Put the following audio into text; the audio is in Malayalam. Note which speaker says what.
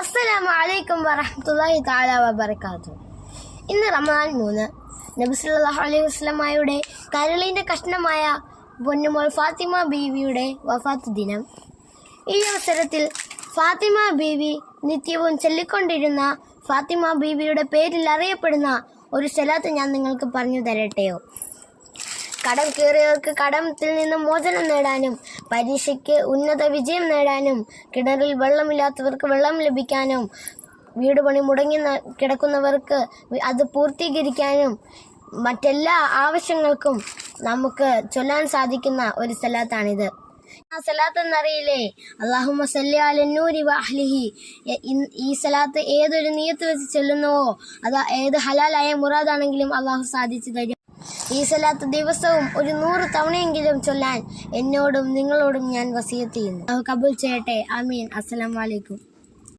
Speaker 1: അസ്സലാമു അലൈക്കും വറഹ്മത്തുള്ളാഹി തആല വബറകാതുഹു. ഇന്ന് റമദാൻ മൂന്ന്. നബി അലൈഹി വസ്ലമായുടെ കരളിന്റെ കഷ്ണമായ പൊന്നുമോൾ ഫാത്തിമ ബീവിയുടെ വഫാത്ത് ദിനം. ഈ അവസരത്തിൽ ഫാത്തിമ ബീവി നിത്യവും ചൊല്ലിക്കൊണ്ടിരുന്ന ഫാത്തിമ ബീവിയുടെ പേരിൽ അറിയപ്പെടുന്ന ഒരു സ്ഥലത്ത് ഞാൻ നിങ്ങൾക്ക് പറഞ്ഞു തരട്ടെയോ? കടം കയറിയവർക്ക് കടത്തിൽ നിന്ന് മോചനം നേടാനും പരീക്ഷയ്ക്ക് ഉന്നത വിജയം നേടാനും കിണറിൽ വെള്ളമില്ലാത്തവർക്ക് വെള്ളം ലഭിക്കാനും വീട് പണി മുടങ്ങി കിടക്കുന്നവർക്ക് അത് പൂർത്തീകരിക്കാനും മറ്റെല്ലാ ആവശ്യങ്ങൾക്കും നമുക്ക് ചൊല്ലാൻ സാധിക്കുന്ന ഒരു സ്ഥലത്താണിത് ആ സലാത്ത് എന്നറിയില്ലേ അള്ളാഹുമ സല്ലി വാഹ്ലിഹി ഈ സലാത്ത് ഏതൊരു നീയത്ത് വെച്ച് ചെല്ലുന്നുവോ? അത് ഏത് ഹലാലായ മുറാദാണെങ്കിലും അള്ളാഹു സാധിച്ചു തരും. ഈ ദിവസവും ഒരു നൂറ് തവണയെങ്കിലും ചൊല്ലാൻ എന്നോടും നിങ്ങളോടും ഞാൻ വസിയത്ത് ചെയ്യുന്നു. കബുൽ ചെയ്യട്ടെ. ആമീൻ. അസ്സലാമു അലൈക്കും.